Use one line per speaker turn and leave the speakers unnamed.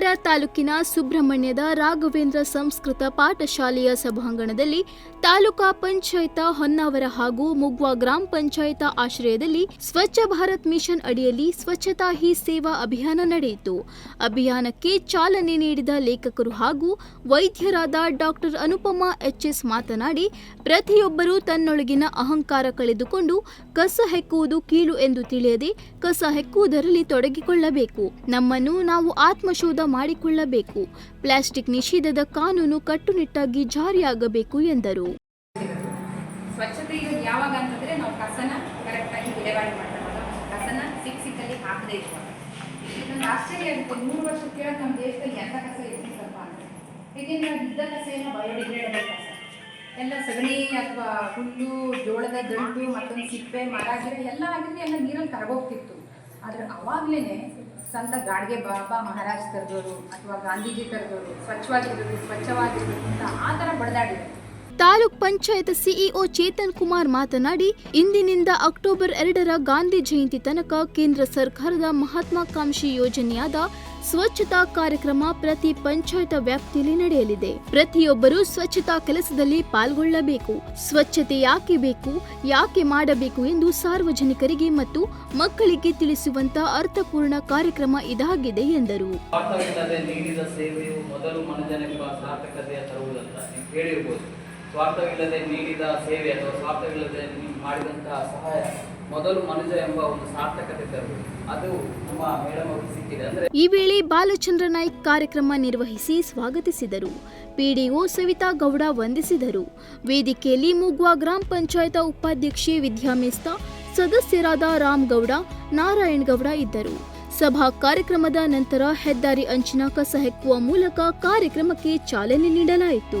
ತಾಲೂಕಿನ ಸುಬ್ರಹ್ಮಣ್ಯದ ರಾಘವೇಂದ್ರ ಸಂಸ್ಕೃತ ಪಾಠಶಾಲೆಯ ಸಭಾಂಗಣದಲ್ಲಿ ತಾಲೂಕಾ ಪಂಚಾಯತ ಹೊನ್ನಾವರ ಹಾಗೂ ಮುಗ್ವಾ ಗ್ರಾಮ ಪಂಚಾಯತ ಆಶ್ರಯದಲ್ಲಿ ಸ್ವಚ್ಛ ಭಾರತ್ ಮಿಷನ್ ಅಡಿಯಲ್ಲಿ ಸ್ವಚ್ಛತಾ ಹಿ ಸೇವಾ ಅಭಿಯಾನ ನಡೆಯಿತು. ಅಭಿಯಾನಕ್ಕೆ ಚಾಲನೆ ನೀಡಿದ ಲೇಖಕರು ಹಾಗೂ ವೈದ್ಯರಾದ ಡಾಕ್ಟರ್ ಅನುಪಮಾ ಎಚ್ಎಸ್ ಮಾತನಾಡಿ, ಪ್ರತಿಯೊಬ್ಬರೂ ತನ್ನೊಳಗಿನ ಅಹಂಕಾರ ಕಳೆದುಕೊಂಡು ಕಸ ಹೆಕ್ಕುವುದು ಕೀಳು ಎಂದು ತಿಳಿಯದೆ ಕಸ ಹೆಕ್ಕುವುದರಲ್ಲಿ ತೊಡಗಿಕೊಳ್ಳಬೇಕು. ನಮ್ಮನ್ನು ನಾವು ಆತ್ಮಶೋಧ ಮಾಡಿಕೊಳ್ಳಬೇಕು. ಪ್ಲಾಸ್ಟಿಕ್ ನಿಷೇಧದ ಕಾನೂನು ಕಟ್ಟುನಿಟ್ಟಾಗಿ ಜಾರಿಯಾಗಬೇಕು ಎಂದರು.
ಸ್ವಚ್ಛತೆ ಇರೋದು ಯಾವಾಗ ಅಂತಂದರೆ ನಾವು ಕಸನ ಕರೆಕ್ಟಾಗಿ ವಿಲೇವಾರಿ ಮಾಡ್ತಾರಲ್ಲ ಕಸನ ಸಿಕ್ ಸಿಕ್ಕಲ್ಲಿ ಹಾಕದೇ ಇರುವಾಗ ಇದೊಂದು ಆಶ್ಚರ್ಯ ಆಗುತ್ತೆ ಮೂರು ವರ್ಷ ಕೇಳಕ್ಕೆ ನಮ್ಮ ದೇಶದಲ್ಲಿ ಎಂಥ ಕಸ ಎತ್ತಿಸಪ್ಪ ಅಂತ ಏಕೆಂದರೆ ನಾವು ಇದ್ದ ಕಸ ಎಲ್ಲ ಬಯೋಡಿಗ್ರೇಡಬಲ್ ಕಸ. ಎಲ್ಲ ಸಗಣಿ ಅಥವಾ ಹುಲ್ಲು, ಜೋಳದ ದಂಟು ಮತ್ತೊಂದು ಸಿಪ್ಪೆ, ಮರ, ಗಿಡ ಎಲ್ಲ ಆಗಿದ್ರೆ ಎಲ್ಲ ನೀರಲ್ಲಿ ಕರಗೋಗ್ತಿತ್ತು. ಆದರೆ ಅವಾಗಲೇ ಸಂತ ಗಾಡ್ಗೆ ಬಾಬಾ ಮಹಾರಾಜ್ ಕರೆದವರು ಅಥವಾ ಗಾಂಧೀಜಿ ಕರೆದವರು ಸ್ವಚ್ಛವಾಗಿರಬೇಕು ಸ್ವಚ್ಛವಾಗಿರಬೇಕು ಅಂತ ಆ ಥರ ಬಡದಾಡಿದ್ರು.
ತಾಲೂಕ್ ಪಂಚಾಯತ್ ಸಿಇಒ ಚೇತನ್ ಕುಮಾರ್ ಮಾತನಾಡಿ, ಇಂದಿನಿಂದ ಅಕ್ಟೋಬರ್ ಎರಡರ ಗಾಂಧಿ ಜಯಂತಿ ತನಕ ಕೇಂದ್ರ ಸರ್ಕಾರದ ಮಹಾತ್ಮಾಕಾಂಕ್ಷಿ ಯೋಜನೆಯಾದ ಸ್ವಚ್ಛತಾ ಕಾರ್ಯಕ್ರಮ ಪ್ರತಿ ಪಂಚಾಯತ್ ವ್ಯಾಪ್ತಿಯಲ್ಲಿ ನಡೆಯಲಿದೆ. ಪ್ರತಿಯೊಬ್ಬರು ಸ್ವಚ್ಛತಾ ಕೆಲಸದಲ್ಲಿ ಪಾಲ್ಗೊಳ್ಳಬೇಕು. ಸ್ವಚ್ಛತೆ ಯಾಕೆ ಬೇಕು, ಯಾಕೆ ಮಾಡಬೇಕು ಎಂದು ಸಾರ್ವಜನಿಕರಿಗೆ ಮತ್ತು ಮಕ್ಕಳಿಗೆ ತಿಳಿಸುವಂತ ಅರ್ಥಪೂರ್ಣ ಕಾರ್ಯಕ್ರಮ ಇದಾಗಿದೆ ಎಂದರು.
ಸ್ವಾರ್ಥವಿಲ್ಲದೆ ನೀಡಿದ ಸೇವೆ ಅಥವಾ ಸ್ವಾರ್ಥವಿಲ್ಲದೆ ಮಾಡಿದಂತಹ ಸಹಾಯ ಮೊದಲು ಮನುಜ ಎಂಬ ಒಂದು ಸಾರ್ಥಕತೆ ತರಬೇಕು. ಅದು ನಮ್ಮ ಮೇಡಮ್ ಅವರು ಸಿಕ್ಕಿದೆ. ಅಂದ್ರೆ
ಈ ವೇಳೆ ಬಾಲಚಂದ್ರ ನಾಯ್ಕ್ ಕಾರ್ಯಕ್ರಮ ನಿರ್ವಹಿಸಿ ಸ್ವಾಗತಿಸಿದರು. ಪಿಡಿಒ ಸವಿತಾ ಗೌಡ ವಂದಿಸಿದರು. ವೇದಿಕೆಯಲ್ಲಿ ಮುಗ್ವಾ ಗ್ರಾಮ ಪಂಚಾಯತ ಉಪಾಧ್ಯಕ್ಷೆ ವಿದ್ಯಾಮೇಸ್ತ, ಸದಸ್ಯರಾದ ರಾಮ್ ಗೌಡ ನಾರಾಯಣ್ ಗೌಡ ಇದ್ದರು. ಸಭಾ ಕಾರ್ಯಕ್ರಮದ ನಂತರ ಹೆದ್ದಾರಿ ಅಂಚಿನ ಕಸ ಹೆಕ್ಕುವ ಮೂಲಕ ಕಾರ್ಯಕ್ರಮಕ್ಕೆ ಚಾಲನೆ ನೀಡಲಾಯಿತು.